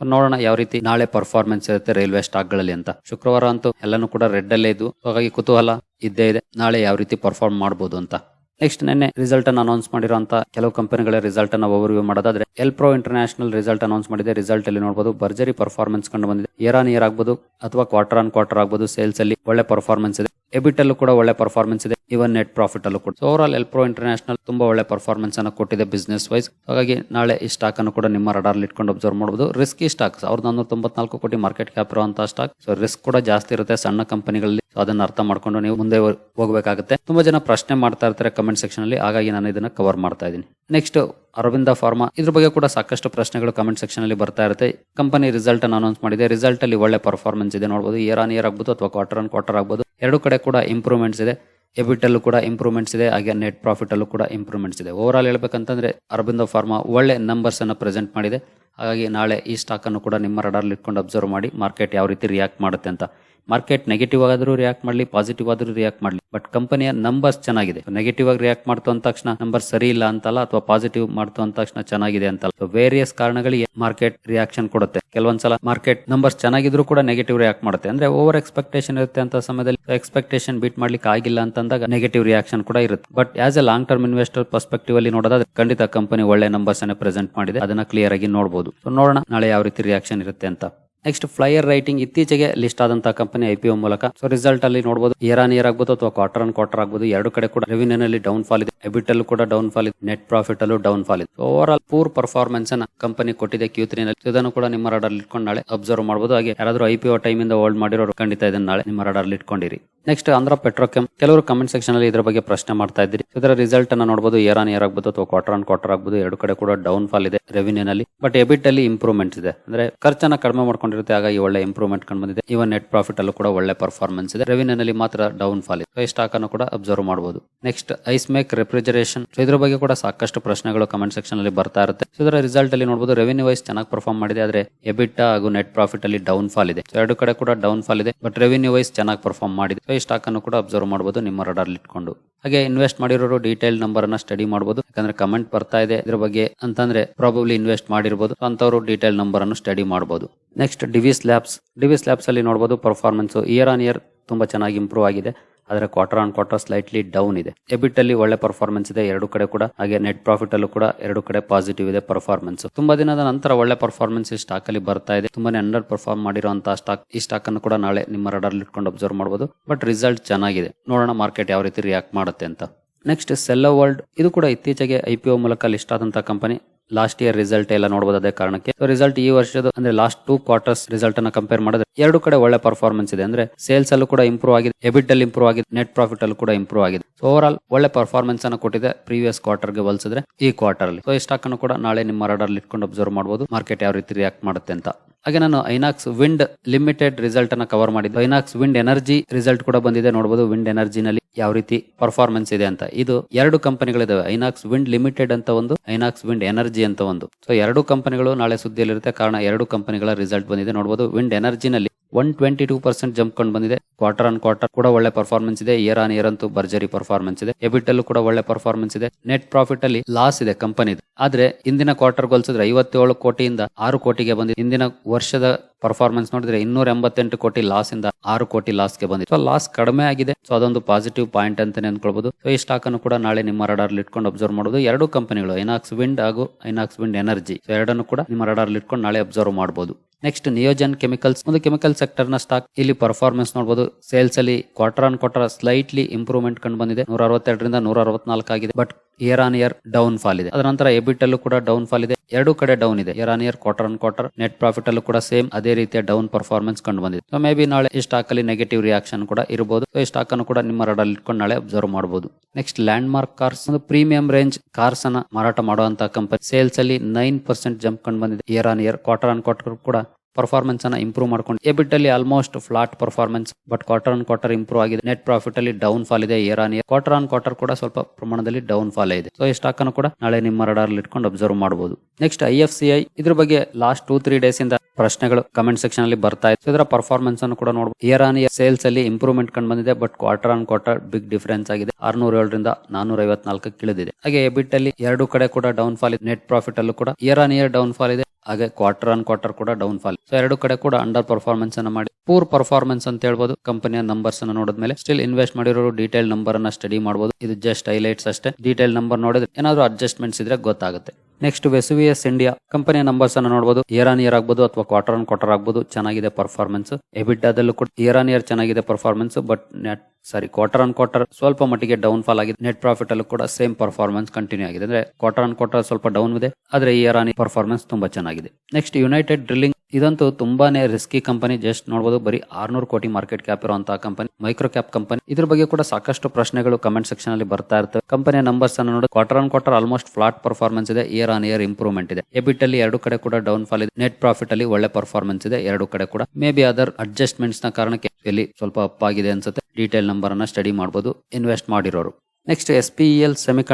A: ನೋಡೋಣ ಯಾವ ರೀತಿ ನಾಳೆ ಪರ್ಫಾರ್ಮೆನ್ಸ್ ಇರುತ್ತೆ ರೈಲ್ವೆ ಸ್ಟಾಕ್ಗಳಲ್ಲಿ ಅಂತ. ಶುಕ್ರವಾರ ಅಂತೂ ಎಲ್ಲನೂ ಕೂಡ ರೆಡ್ ಅಲ್ಲೇ ಇದ್ದು ಹಾಗಾಗಿ ಕುತೂಹಲ ಇದ್ದೇ ಇದೆ. ನಾಳೆ ಯಾವ ರೀತಿ ಪರ್ಫಾರ್ಮ್ ಮಾಡಬಹುದು ಅಂತ. ನೆಕ್ಸ್ಟ್ ನಿನ್ನೆ ರಿಸಲ್ಟ್ ಅನ್ನು ಅನೌನ್ಸ್ ಮಾಡಿರುವಂತ ಕೆಲವು ಕಂಪನಿಗಳ ರಿಸಲ್ಟ್ ಅನ್ನು ಓವರ್ವ್ಯೂ ಮಾಡೋದಾದ್ರೆ Elpro International result announce ಮಾಡಿದೆ. ರಿಸಲ್ಟ್ ಅಲ್ಲಿ ನೋಡಬಹುದು ಭರ್ಜರಿ ಪರ್ಫಾರ್ಮೆನ್ಸ್ ಕಂಡು ಬಂದಿದೆ. ಇಯರ್ ಆನ್ ಇಯರ್ ಆಗ್ಬೋದು, ಅಥವಾ ಕ್ವಾರ್ಟರ್ ಆನ್ ಕ್ವಾರ್ಟರ್ ಆಗಬಹುದು ಸೇಲ್ಸ್ ಅಲ್ಲಿ ಒಳ್ಳೆ ಪರ್ಫಾರ್ಮೆನ್ಸ್ ಇದೆ. ಎಬಿಟ್ ಅಲ್ಲೂ ಕೂಡ ಒಳ್ಳೆ ಪರ್ಫಾರ್ಮೆನ್ಸ್ ಇದೆ. ಇವನ್ ನೆಟ್ ಪ್ರಾಫಿಟ್ ಅಲ್ಲೂ ಕೂಡ. ಓವರ್ ಆಲ್ ಎಲ್ಪ್ರೋ ಇಂಟರ್ನ್ಯಾಷನಲ್ ತುಂಬಾ ಒಳ್ಳೆ ಪರ್ಫಾರ್ಮೆನ್ಸ್ ಅನ್ನು ಕೊಟ್ಟಿದೆ ಬಿಸ್ನೆಸ್ ವೈಸ್ ಹಾಗಾಗಿ ನಾಳೆ ಈ ಸ್ಟಾಕ್ ಅನ್ನು ಕೂಡ ನಿಮ್ಮ ರಡಾರ್ ಇಟ್ಕೊಂಡು ಅಬ್ಸರ್ವ್ ಮಾಡಬಹುದು ರಿಸ್ಕಿ ಸ್ಟಾಕ್ ಸಾವಿರದ ನಾನೂರ ತೊಂಬತ್ನಾಲ್ಕು ಕೋಟಿ ಮಾರ್ಕೆಟ್ ಕ್ಯಾಪ್ ಇರುವಂತಹ ಸ್ಟಾಕ್ ಸೊ ರಿಸ್ಕ್ ಕೂಡ ಜಾಸ್ತಿ ಇರುತ್ತೆ ಸಣ್ಣ ಕಂಪನಿಗಳಲ್ಲಿ ಅದನ್ನ ಅರ್ಥ ಮಾಡ್ಕೊಂಡು ನೀವು ಮುಂದೆ ಹೋಗಬೇಕಾಗುತ್ತೆ ಹೋಗ್ಬೇಕಾಗುತ್ತೆ. ತುಂಬಾ ಜನ ಪ್ರಶ್ನೆ ಮಾಡ್ತಾ ಇರ್ತಾರೆ ಕಮೆಂಟ್ ಸೆಕ್ಷನ್ ಅಲ್ಲಿ. ಹಾಗಾಗಿ ನಾನು ಇದನ್ನ ಕವರ್ ಮಾಡ್ತಾ ಇದ್ದೀನಿ. ನೆಕ್ಸ್ಟ್ ಅರವಿಂದ ಫಾರ್ಮಾ ಇದ್ರ ಬಗ್ಗೆ ಕೂಡ ಸಾಕಷ್ಟು ಪ್ರಶ್ನೆಗಳು ಕಮೆಂಟ್ ಸೆಕ್ಷನ್ ಅಲ್ಲಿ ಬರ್ತಾ ಇರುತ್ತೆ. ಕಂಪನಿ ರಿಸಲ್ಟ್ ಅನ್ನು ಅನೌನ್ಸ್ ಮಾಡಿದೆ. ರಿಸಲ್ಟ್ ಅಲ್ಲಿ ಒಳ್ಳೆ ಪರ್ಫಾರ್ಮೆನ್ಸ್ ಇದೆ ನೋಡಬಹುದು ಇಯರ್ ಆನ್ ಇಯರ್ ಆಗ್ಬೋದು ಅಥವಾ ಕ್ವಾರ್ಟರ್ ಆನ್ ಕ್ವಾರ್ಟರ್ ಆಗ್ಬೋದು. ಎರಡು ಕಡೆ ಕೂಡ ಇಂಪ್ರೂವ್ಮೆಂಟ್ಸ್ ಇದೆ. ಎಬಿಟಲ್ಲೂ ಕೂಡ ಇಂಪ್ರೂವ್ಮೆಂಟ್ಸ್ ಇದೆ. ಹಾಗೆ ನೆಟ್ ಪ್ರಾಫಿಟಲ್ಲೂ ಕೂಡ ಇಂಪ್ರೂವ್ಮೆಂಟ್ಸ್ ಇದೆ. ಓವರ್ ಆಲ್ ಹೇಳ್ಬೇಕಂತಂದ್ರೆ ಅರಬಿಂದೋ ಫಾರ್ಮಾ ಒಳ್ಳೆ ನಂಬರ್ಸ್ ಅನ್ನು ಪ್ರೆಸೆಂಟ್ ಮಾಡಿದೆ. ಹಾಗಾಗಿ ನಾಳೆ ಈ ಸ್ಟಾಕ್ ಅನ್ನು ಕೂಡ ನಿಮ್ಮ ರಡಾರ್ ಇಟ್ಕೊಂಡು ಅಬ್ಸರ್ವ್ ಮಾಡಿ ಮಾರ್ಕೆಟ್ ಯಾವ ರೀತಿ ರಿಯಾಕ್ಟ್ ಮಾಡುತ್ತೆ ಅಂತ. ಮಾರ್ಕೆಟ್ ನೆಗೆಟಿವ್ ಆಗಾದರೂ ರಿಯಾಕ್ಟ್ ಮಾಡಲಿ ಪಾಸಿಟಿವ್ ಆದರೂ ರಿಯಾಕ್ಟ್ ಮಾಡಲಿ. ಬಟ್ ಕಂಪನಿಯ ನಂಬರ್ಸ್ ಚೆನ್ನಾಗಿದೆ. ನೆಗೆಟಿವ್ ಆಗಿ ರಿಯಾಕ್ಟ್ ಮಾಡ್ತು ಅಂದ ತಕ್ಷಣ ನಂಬರ್ ಸರಿ ಇಲ್ಲ ಅಂತಲ್ಲ ಅಥವಾ ಪಾಸಿಟಿವ್ ಮಾಡ್ತು ಅಂದ ತಕ್ಷಣ ಚೆನ್ನಾಗಿದೆ ಅಂತಲ್ಲ. ವೇರಿಯಸ್ ಕಾರಣಗಳಿಗೆ ಮಾರ್ಕೆಟ್ ರಿಯಾಕ್ಷನ್ ಕೊಡುತ್ತೆ. ಕೆಲವೊಂದ್ಸಲ ಮಾರ್ಕೆಟ್ ನಂಬರ್ಸ್ ಚೆನ್ನಾಗಿದ್ರು ಕೂಡ ನೆಗೆಟಿವ್ ರಿಯಾಕ್ಟ್ ಮಾಡುತ್ತೆ. ಅಂದ್ರೆ ಓವರ್ ಎಕ್ಸ್ಪೆಕ್ಟೇಷನ್ ಇರುತ್ತೆ ಅಂತ ಸಮಯದಲ್ಲಿ. ಎಕ್ಸ್ಪೆಕ್ಟೇಷನ್ ಬೀಟ್ ಮಾಡ್ಲಿಕ್ಕೆ ಆಗಿಲ್ಲ ಅಂತಂದಾಗ ನೆಗೆಟಿವ್ ರಿಯಾಕ್ಷನ್ ಕೂಡ ಇರುತ್ತೆ. But as a long term investor perspective ಅಲ್ಲಿ ನೋಡೋದಾದ್ರೆ ಖಂಡಿತ ಕಂಪನಿ ಒಳ್ಳೆ ನಂಬರ್ಸ್ ಅನ್ನ ಪ್ರೆಸೆಂಟ್ ಮಾಡಿದೆ. ಅದನ್ನ ಕ್ಲಿಯರ್ ಆಗಿ ನೋಡಬಹುದು ಸೊ ನೋಡೋಣ. ನಾಳೆ ಯಾವ ರೀತಿ ರಿಯಾಕ್ಷನ್ ಇರುತ್ತೆ ಅಂತ. ನೆಕ್ಸ್ಟ್ ಫ್ಲೈಯರ್ ರೈಟಿಂಗ್ ಇತ್ತೀಚೆಗೆ ಲಿಸ್ಟ್ ಆದಂತಹ ಕಂಪನಿ ಐಪಿಒ ಮೂಲಕ. ಸೊ ರಿಸಲ್ಟ್ ಅಲ್ಲಿ ನೋಡಬಹುದು ಇಯರ್ ಆನ್ ಇಯರ್ ಆಗ್ಬೋದು ಅಥವಾ ಕ್ವಾರ್ಟರ್ ಆನ್ ಕ್ವಾರ್ಟರ್ ಆಗಬಹುದು ಎರಡು ಕಡೆ ಕೂಡ ರೆವಿನ್ಯೂ ನಲ್ಲಿ ಡೌನ್ ಫಾಲ್ ಇದೆ. ಎಬಿಟ್ ಅಲ್ಲೂ ಕೂಡ ಡೌನ್ ಫಾಲ್ ಇದೆ. ನೆಟ್ ಪ್ರಾಫಿಟ್ ಅಲ್ಲೂ ಡೌನ್ ಫಾಲ್ ಇದೆ. ಓವರ್ ಆಲ್ ಪೂರ್ ಪರ್ಫಾರ್ಮೆನ್ಸ್ ಅನ್ನ ಕಂಪನಿ ಕೊಟ್ಟಿದೆ ಕ್ಯೂ ತ್ರೀ ನಲ್ಲಿ. ಇದನ್ನು ಕೂಡ ನಿಮ್ಮ ರಡಾರ್ ಇಟ್ಕೊಂಡು ನಾಳೆ ಅಬ್ಸರ್ವ್ ಮಾಡಬಹುದು ಹಾಗೆ ಯಾರಾದ್ರೂ ಐಪಿಒ ಟೈಮ್ ಇಂದ ಹೋಲ್ಡ್ ಮಾಡಿರೋರು ಖಂಡಿತ ಇದನ್ನ ನಾಳೆ ನಿಮ್ಮ ರಡಾರ್ ಇಟ್ಕೊಂಡಿರಿ. ನೆಕ್ಸ್ಟ್ ಆಂಧ್ರ ಪೆಟ್ರೋಕೆಮ್ ಕೆಲವರು ಕಮೆಂಟ್ ಸೆಕ್ಷನ್ ಅಲ್ಲಿ ಇದರ ಬಗ್ಗೆ ಪ್ರಶ್ನೆ ಮಾಡ್ತಾ ಇದ್ರಿ ಇದರ ರಿಸಲ್ಟ್ ಅನ್ನ ನೋಡಬಹುದು ಇಯರ್ ಆನ್ ಇಯರ್ ಆಗಬಹುದು ಅಥವಾ ಕ್ವಾರ್ಟರ್ ಆನ್ ಕ್ವಾರ್ಟರ್ ಆಗಬಹುದು ಎರಡು ಕಡೆ ಕೂಡ ಡೌನ್ ಫಾಲ್ ಇದೆ ರೆವಿನ್ಯೂ ನಲ್ಲಿ. ಬಟ್ ಎಬಿಟ್ ಅಲ್ಲಿ ಇಂಪ್ರೂವ್ಮೆಂಟ್ ಇದೆ. ಅಂದ್ರೆ ಖರ್ಚನ್ನ ಕಡಿಮೆ ಮಾಡ್ಕೊಂಡು ಮಾಡ್ಕೊಂಡಿರುತ್ತೆ. ಹಾಗಾಗಿ ಒಳ್ಳೆ ಇಂಪ್ರೂವ್ಮೆಂಟ್ ಕಂಡು ಬಂದಿದೆ. ಇವನ್ ನೆಟ್ ಪ್ರಾಫಿಟ್ ಅಲ್ಲೂ ಕೂಡ ಒಳ್ಳೆ ಪರ್ಫಾರ್ಮೆನ್ಸ್ ಇದೆ. ರೆವಿನ್ಯೂ ನಲ್ಲಿ ಮಾತ್ರ ಡೌನ್ ಫಾಲ್ ಇದೆ. ಈ ಸ್ಟಾಕ್ ಅನ್ನು ಕೂಡ ಅಬ್ಸರ್ವ್ ಮಾಡಬಹುದು ನೆಕ್ಸ್ಟ್ ಐಸ್ ಮೇಕ್ ರೆಫ್ರಿಜರೇಷನ್ ಇದ್ರ ಬಗ್ಗೆ ಕೂಡ ಸಾಕಷ್ಟು ಪ್ರಶ್ನೆಗಳು ಕಮೆಂಟ್ ಸೆಕ್ಷನ್ ಅಲ್ಲಿ ಬರ್ತಾ ಇರುತ್ತೆ. ಇದರ ರಿಸಲ್ಟ್ ಅಲ್ಲಿ ನೋಡಬಹುದು ರೆವಿನ್ಯೂ ವೈಸ್ ಚೆನ್ನಾಗಿ ಪರ್ಫಾರ್ಮ್ ಮಾಡಿದೆ, ಆದ್ರೆ ಎಬಿಟ್ ಹಾಗೂ ನೆಟ್ ಪ್ರಾಫಿಟ್ ಅಲ್ಲಿ ಡೌನ್ ಫಾಲ್ ಇದೆ ಎರಡು ಕಡೆ ಕೂಡ ಡೌನ್ ಫಾಲ್ ಇದೆ ಬಟ್ ರೆವಿನ್ಯೂ ವೈಸ್ ಚೆನ್ನಾಗಿ ಪರ್ಫಾರ್ಮ್ ಮಾಡಿದೆ. ಸ್ಟಾಕ್ ಅನ್ನು ಕೂಡ ಅಬ್ಸರ್ವ್ ಮಾಡಬಹುದು ನಿಮ್ಮ ರಡಾರ್ ಇಟ್ಕೊಂಡು. ಹಾಗೆ ಇನ್ವೆಸ್ಟ್ ಮಾಡಿರೋರು ಡೀಟೇಲ್ ನಂಬರ್ ಅನ್ನ ಸ್ಟಡಿ ಮಾಡಬಹುದು ಯಾಕಂದ್ರೆ ಕಮೆಂಟ್ ಬರ್ತಾ ಇದೆ ಇದ್ರ ಬಗ್ಗೆ ಅಂತಂದ್ರೆ ಪ್ರಾಬಬ್ಲಿ ಇನ್ವೆಸ್ಟ್ ಮಾಡಿರ್ಬೋದು. ಅಂತವರು ಡೀಟೇಲ್ ನಂಬರ್ ಅನ್ನು ಸ್ಟಡಿ ಮಾಡಬಹುದು next Divi's labs Divi's labs ಅಲ್ಲಿ ನೋಡಬಹುದು ಪರ್ಫಾರ್ಮೆನ್ಸ್ ಇಯರ್ ಆನ್ ಇಯರ್ ತುಂಬಾ ಚೆನ್ನಾಗಿ ಇಂಪ್ರೂವ್ ಆಗಿದೆ. ಆದರೆ quarter on quarter slightly down ಇದೆ. ಎಬಿಟ್ ಅಲ್ಲಿ ಒಳ್ಳೆ ಪರ್ಫಾರ್ಮೆನ್ಸ್ ಇದೆ, ಎರಡು ಕಡೆ ಕೂಡ. ಹಾಗೆ ನೆಟ್ ಪ್ರಾಫಿಟ್ ಅಲ್ಲೂ ಕೂಡ ಎರಡು ಕಡೆ ಪಾಸಿಟಿವ್ ಇದೆ ಪರ್ಫಾರ್ಮೆನ್ಸ್ ತುಂಬಾ ದಿನದ ನಂತರ ಒಳ್ಳೆ ಪರ್ಫಾರ್ಮೆನ್ಸ್ ಈ ಸ್ಟಾಕ್ ಅಲ್ಲಿ ಬರ್ತಾ ಇದೆ. ತುಂಬಾನೇ ಅಂಡರ್ ಪರ್ಫಾರ್ಮ್ ಮಾಡಿರುವಂತಹ ಸ್ಟಾಕ್ ಈ ಸ್ಟಾಕ್ ಅನ್ನು ಕೂಡ ನಾಳೆ ನಿಮ್ಮ ರಡಾರ್ ಇಟ್ಕೊಂಡು ಅಬ್ಸರ್ವ್ ಮಾಡಬಹುದು ಬಟ್ ರಿಸಲ್ಟ್ ಚೆನ್ನಾಗಿದೆ. ನೋಡೋಣ ಮಾರ್ಕೆಟ್ ಯಾವ ರೀತಿ ರಿಯಾಕ್ಟ್ ಮಾಡುತ್ತೆ ಅಂತ. ನೆಕ್ಸ್ಟ್ ಸೆಲ್ಲೋ ವರ್ಲ್ಡ್ ಇದು ಕೂಡ ಇತ್ತೀಚೆಗೆ ಐಪಿಒ ಮೂಲಕ ಲಿಸ್ಟ್ ಆದಂತಹ ಕಂಪನಿ ಲಾಸ್ಟ್ ಇಯರ್ ರಿಸಲ್ಟ್ ಎಲ್ಲ ನೋಡಬಹುದು ಅದೇ ಕಾರಣಕ್ಕೆ. ರಿಸಲ್ಟ್ ಈ ವರ್ಷದ ಅಂದ್ರೆ ಲಾಸ್ಟ್ ಟೂ ಕ್ವಾರ್ಟರ್ಸ್ ರಿಸಲ್ಟ್ ಅನ್ನ ಕಂಪೇರ್ ಮಾಡಿದ್ರೆ ಎರಡು ಕಡೆ ಒಳ್ಳೆ ಪರ್ಫಾರ್ಮೆನ್ಸ್ ಇದೆ. ಅಂದ್ರೆ ಸೇಲ್ಸ್ ಅಲ್ಲೂ ಕೂಡ ಇಂಪ್ರೂವ್ ಆಗಿದೆ ಎಬಿಟ್ ಅಲ್ಲಿ ಇಂಪ್ರೂವ್ ಆಗಿದೆ ನೆಟ್ ಪ್ರಾಫಿಟ್ ಅಲ್ಲೂ ಕೂಡ ಇಂಪ್ರೂವ್ ಆಗಿದೆ. ಓವರ್ ಆಲ್ ಒಳ್ಳೆ ಪರ್ಫಾರ್ಮೆನ್ಸ್ ಅನ್ನು ಕೊಟ್ಟಿದೆ ಪ್ರೀವಿಯಸ್ ಕ್ವಾರ್ಟರ್ಗೆ ಹೋಲಿಸಿದ್ರೆ ಈ ಕ್ವಾರ್ಟರ್ ಅಲ್ಲಿ. ಸೊ ಈ ಸ್ಟಾಕ್ ಅನ್ನು ಕೂಡ ನಾಳೆ ನಿಮ್ಮ ರಡಾರ್ ಇಟ್ಕೊಂಡು ಅಬ್ಸರ್ವ್ ಮಾಡಬಹುದು ಮಾರ್ಕೆಟ್ ಯಾವ ರೀತಿ ರಿಯಾಕ್ಟ್ ಮಾಡುತ್ತೆ ಅಂತ. ಹಾಗೆ ನಾನು ಐನಾಕ್ಸ್ ವಿಂಡ್ ಲಿಮಿಟೆಡ್ ರಿಸಲ್ಟ್ ಅನ್ನ ಕವರ್ ಮಾಡಿದ್ದು. ಐನಾಕ್ಸ್ ವಿಂಡ್ ಎನರ್ಜಿ ರಿಸಲ್ಟ್ ಕೂಡ ಬಂದಿದೆ ನೋಡಬಹುದು ವಿಂಡ್ ಎನರ್ಜಿ ನಲ್ಲಿ ಯಾವ ರೀತಿ ಪರ್ಫಾರ್ಮೆನ್ಸ್ ಇದೆ ಅಂತ. ಇದು ಎರಡು ಕಂಪನಿಗಳಿದಾವೆ ಐನಾಕ್ಸ್ ವಿಂಡ್ ಲಿಮಿಟೆಡ್ ಅಂತ ಒಂದು ಐನಾಕ್ಸ್ ವಿಂಡ್ ಎನರ್ಜಿ ಅಂತ ಒಂದು. ಸೊ ಎರಡು ಕಂಪನಿಗಳು ನಾಳೆ ಸುದ್ದಿಯಲ್ಲಿರುತ್ತೆ. ಕಾರಣ ಎರಡು ಕಂಪನಿಗಳ ರಿಸಲ್ಟ್ ಬಂದಿದೆ. ನೋಡಬಹುದು ವಿಂಡ್ ಎನರ್ಜಿ ನಲ್ಲಿ one twenty two percent jump ಕಂಡು ಬಂದಿದೆ. ಕ್ವಾರ್ಟರ್ ಆನ್ ಕ್ವಾರ್ಟರ್ ಕೂಡ ಒಳ್ಳೆ ಪರ್ಫಾರ್ಮೆನ್ಸ್ ಇದೆ. ಇಯರ್ ಆನ್ ಇಯರ್ ಅಂತೂ ಭರ್ಜರಿ ಪರ್ಫಾರ್ಮೆನ್ಸ್ ಇದೆ. ಎಬಿಟ್ ಅಲ್ಲೂ ಕೂಡ ಒಳ್ಳೆ ಪರ್ಫಾರ್ಮೆನ್ಸ್ ಇದೆ. ನೆಟ್ ಪ್ರಾಫಿಟ್ ಅಲ್ಲಿ ಲಾಸ್ ಇದೆ ಕಂಪನಿ ಆದ್ರೆ ಇಂದಿನ ಕ್ವಾರ್ಟರ್ ಹೋಲಿಸಿದ್ರೆ ಐವತ್ತೇಳು ಕೋಟಿಯಿಂದ ಆರು ಕೋಟಿಗೆ ಬಂದಿದೆ. ಇಂದಿನ ವರ್ಷದ ಪರ್ಫಾರ್ಮೆನ್ಸ್ ನೋಡಿದ್ರೆ ಇನ್ನೂರ ಎಂಬತ್ತೆಂಟು ಕೋಟಿ ಲಾಸ್ ಇಂದ ಆರು ಕೋಟಿ ಲಾಸ್ಗೆ ಬಂದಿದೆ. ಸೊ ಲಾಸ್ ಕಡಿಮೆ ಆಗಿದೆ. ಸೊ ಅದೊಂದು ಪಾಸಿಟಿವ್ ಪಾಯಿಂಟ್ ಅಂತಾನೆ ಅನ್ಕೊಳ್ಬಹುದು ಸೊ ಈ ಸ್ಟಾಕ್ ಅನ್ನು ಕೂಡ ನಾಳೆ ನಿಮ್ಮ ರಡಾರ್ ಇಟ್ಕೊಂಡು ಅಬ್ಸರ್ವ್ ಮಾಡೋದು ಎರಡು ಕಂಪನಿಗಳು ಐನಾಕ್ಸ್ ವಿಂಡ್ ಹಾಗೂ ಐನಾಕ್ಸ್ ವಿಂಡ್ ಎನರ್ಜಿ ಎರಡನ್ನು ಕೂಡ ನಿಮ್ಮ ರಡಾರ್ ಇಟ್ಕೊಂಡು ನಾಳೆ ಅಬ್ಸರ್ವ್ ಮಾಡಬಹುದು ನೆಕ್ಸ್ಟ್ ನಿಯೋಜನ್ ಕೆಮಿಕಲ್ಸ್ ಒಂದು ಕೆಮಿಕಲ್ ಸೆಕ್ಟರ್ನ ಸ್ಟಾಕ್ ಇಲ್ಲಿ ಪರ್ಫಾರ್ಮೆನ್ಸ್ ನೋಡಬಹುದು ಸೇಲ್ಸ್ ಅಲ್ಲಿ quarter on quarter slightly improvement ಕಂಡು ಬಂದಿದೆ. ನೂರ ಅರವತ್ತೆರಡರಿಂದ ನೂರ ಅರವತ್ನಾಲ್ಕು ಆಗಿದೆ. But year on year down fall ಇದೆ. ಅದರ ನಂತರ ಎಬಿಟ್ ಅಲ್ಲೂ ಕೂಡ ಡೌನ್ ಫಾಲ್ ಇದೆ. ಎರಡು ಕಡೆ ಡೌನ್ ಇದೆ. Year on year quarter on quarter net profit ಅಲ್ಲೂ ಕೂಡ ಸೇಮ್ ಅದೇ ರೀತಿಯ ಡೌನ್ ಪರ್ಫಾರ್ಮೆನ್ಸ್ ಕಂಡು ಬಂದಿದೆ. ಸೊ ಮೇ ಬಿ ನಾಳೆ ಈ ಸ್ಟಾಕ್ ಅಲ್ಲಿ ನೆಗೆಟಿವ್ ರಿಯಾಕ್ಷನ್ ಕೂಡ ಇರಬಹುದು ಈ ಸ್ಟಾಕ್ ಅನ್ನು ಕೂಡ ನಿಮ್ಮ ರಡಲ್ಲಿ ಇಟ್ಕೊಂಡು ನಾಳೆ ಅಬ್ಸರ್ವ್ ಮಾಡಬಹುದು ನೆಕ್ಸ್ಟ್ ಲ್ಯಾಂಡ್ ಮಾರ್ಕ್ ಕಾರ್ಸ್ ಒಂದು ಪ್ರೀಮಿಯಂ ರೇಂಜ್ ಕಾರ್ಸ್ ಅನ್ನ ಮಾರಾಟ ಮಾಡುವಂತಹ ಕಂಪನಿ ಸೇಲ್ಸ್ ಅಲ್ಲಿ ನೈನ್ ಪರ್ಸೆಂಟ್ ಜಂಪ್ ಕಂಡು ಬಂದಿದೆ. Year on year quarter on quarter ಕೂಡ ಪರ್ಫಾರ್ಮೆನ್ಸ್ ಅನ್ನ ಇಂಪ್ರೂವ್ ಮಾಡ್ಕೊಂಡು ಎಬಿಟ್ ಅಲ್ಲಿ almost flat performance but quarter on quarter improve ಆಗಿದೆ. ನೆಟ್ ಪ್ರಾಫಿಟ್ ಅಲ್ಲಿ ಡೌನ್ ಫಾಲ್ ಇದೆ year on year quarter on quarter ಕೂಡ ಸ್ವಲ್ಪ ಪ್ರಮಾಣದಲ್ಲಿ ಡೌನ್ ಫಾಲ್ ಇದೆ. ಸೊ ಈ ಸ್ಟಾಕ್ ಅನ್ನು ಕೂಡ ನಾಳೆ ನಿಮ್ಮ ರಡಾರ್ ಇಟ್ಕೊಂಡು ಅಬ್ಸರ್ವ್ ಮಾಡಬಹುದು next I F C I ಇದ್ರ ಬಗ್ಗೆ ಲಾಸ್ಟ್ ಟೂ ತ್ರೀ ಡೇಸ್ ಇಂದ ಪ್ರಶ್ನೆಗಳು ಕಮೆಂಟ್ ಸೆಕ್ಷನ್ ಅಲ್ಲಿ ಬರ್ತಾ ಇದೆ. ಇದರ ಪರ್ಫಾರ್ಮೆನ್ಸ್ ಅನ್ನು ಕೂಡ ನೋಡಬಹುದು ಇಯರ್ ಆನ್ ಇಯರ್ ಸೇಲ್ಸ್ ಅಲ್ಲಿ ಇಂಪ್ರೂವ್ಮೆಂಟ್ ಕಂಡು ಬಂದಿದೆ but quarter on quarter big difference ಆಗಿದೆ. ಆರ್ನೂರ ಏಳರಿಂದ ನಾನೂರ ಐವತ್ನಾಲ್ಕು ಇಳಿದಿದೆ. ಹಾಗೆ ಎಬಿಟ್ ಅಲ್ಲಿ ಎರಡು ಕಡೆ ಕೂಡ ಡೌನ್ ಫಾಲ್ ಇದೆ. ನೆಟ್ ಪ್ರಾಫಿಟ್ ಅಲ್ಲೂ ಕೂಡ year on year down fall ಇದೆ. ಹಾಗೆ ಕ್ವಾರ್ಟರ್ ಆನ್ ಕ್ವಾರ್ಟರ್ ಕೂಡ ಡೌನ್ ಫಾಲ್ ಸೊ ಎರಡು ಕಡೆ ಕೂಡ ಅಂಡರ್ ಪರ್ಫಾರ್ಮೆನ್ಸ್ ಅನ್ನು ಮಾಡಿ ಪೂರ್ ಪರ್ಫಾರ್ಮೆನ್ಸ್ ಅಂತ ಹೇಳ್ಬೋದು. ಕಂಪನಿಯ ನಂಬರ್ಸ್ ಅನ್ನು ನೋಡಿದ್ಮೇಲೆ ಸ್ಟಿಲ್ ಇನ್ವೆಸ್ಟ್ ಮಾಡಿರೋರು ಡೀಟೇಲ್ ನಂಬರ್ ಅನ್ನ ಸ್ಟಡಿ ಮಾಡಬಹುದು ಇದು ಜಸ್ಟ್ ಹೈಲೈಟ್ಸ್ ಅಷ್ಟೇ. ಡೀಟೇಲ್ ನಂಬರ್ ನೋಡಿದ್ರೆ ಏನಾದ್ರು ಅಡ್ಜಸ್ಟ್ಮೆಂಟ್ಸ್ ಇದ್ರೆ ಗೊತ್ತಾಗುತ್ತೆ. ನೆಕ್ಸ್ಟ್ ವೆಸುವಿಯಸ್ ಇಂಡಿಯಾ ಕಂಪನಿಯ ನಂಬರ್ಸ್ ಅನ್ನು ನೋಡಬಹುದು ಇಯರ್ ಆನ್ ಇಯರ್ ಆಗ್ಬೋದು ಅಥವಾ ಕ್ವಾರ್ಟರ್ ಆನ್ ಕ್ವಾರ್ಟರ್ ಆಗಬಹುದು ಚೆನ್ನಾಗಿದೆ ಪರ್ಫಾರ್ಮೆನ್ಸ್ ಎಬಿಟಾದಲ್ಲೂ ಕೂಡ ಇಯರ್ ಆನ್ ಇಯರ್ ಚೆನ್ನಾಗಿದೆ performance but net sorry quarter on quarter ಸ್ವಲ್ಪ ಮಟ್ಟಿಗೆ ಡೌನ್ ಫಾಲ್ ಆಗಿದೆ. ನೆಟ್ ಪ್ರಾಫಿಟ್ ಅಲ್ಲೂ ಕೂಡ ಸೇಮ್ ಪರ್ಫಾರ್ಮೆನ್ಸ್ ಕಂಟಿನ್ಯೂ ಆಗಿದೆ. ಅಂದ್ರೆ ಕ್ವಾರ್ಟರ್ ಆನ್ ಕ್ವಾರ್ಟರ್ ಸ್ವಲ್ಪ ಡೌನ್ ಇದೆ. ಆದ್ರೆ ಇಯರ್ ಆನ್ ಪರ್ಫಾರ್ಮೆನ್ಸ್ ತುಂಬಾ ಚೆನ್ನಾಗಿದೆ. ನೆಕ್ಸ್ಟ್ ಯುನೈಟೆಡ್ ಡ್ರಿಲ್ಲಿಂಗ್ ಇದಂತೂ ತುಂಬಾನೇ ರಿಸ್ಕಿ ಕಂಪನಿ ಜಸ್ಟ್ ನೋಡಬಹುದು ಬರೀ ಆರ್ನೂರು ಕೋಟಿ ಮಾರ್ಕೆಟ್ ಕ್ಯಾಪ್ ಇರುವಂತಹ ಕಂಪನಿ ಮೈಕ್ರೋ ಕ್ಯಾಪ್ ಕಂಪನಿ ಇದ್ರ ಬಗ್ಗೆ ಕೂಡ ಸಾಕಷ್ಟು ಪ್ರಶ್ನೆಗಳು ಕಮೆಂಟ್ ಸೆಕ್ಷನ್ ಅಲ್ಲಿ ಬರ್ತಾ ಇರ್ತವೆ. ಕಂಪನಿಯ ನಂಬರ್ಸ್ ಅನ್ನು ನೋಡಿ quarter on quarter almost flat performance ಇದೆ ಇಯರ್ ಆನ್ ಇಯರ್ ಇಂಪ್ರೂವ್ಮೆಂಟ್ ಇದೆ. ಎಬಿಟ್ ಅಲ್ಲಿ ಎರಡು ಕಡೆ ಕೂಡ ಡೌನ್ ಫಾಲ್ ಇದೆ. ನೆಟ್ ಪ್ರಾಫಿಟ್ ಅಲ್ಲಿ ಒಳ್ಳೆ ಪರ್ಫಾರ್ಮೆನ್ಸ್ ಇದೆ, ಎರಡು ಕಡೆ ಕೂಡ. ಮೇ ಬಿ ಅದರ್ ಅಡ್ಜಸ್ಟ್ಮೆಂಟ್ಸ್ನ ಕಾರಣಕ್ಕೆ ಇಲ್ಲಿ ಸ್ವಲ್ಪ ಅಪ್ ಆಗಿದೆ ಅನ್ಸುತ್ತೆ. ಡೀಟೇಲ್ ನಂಬರ್ ಅನ್ನ ಸ್ಟಡಿ ಮಾಡಬಹುದು ಇನ್ವೆಸ್ಟ್ ಮಾಡಿರೋರು. Next S P L semi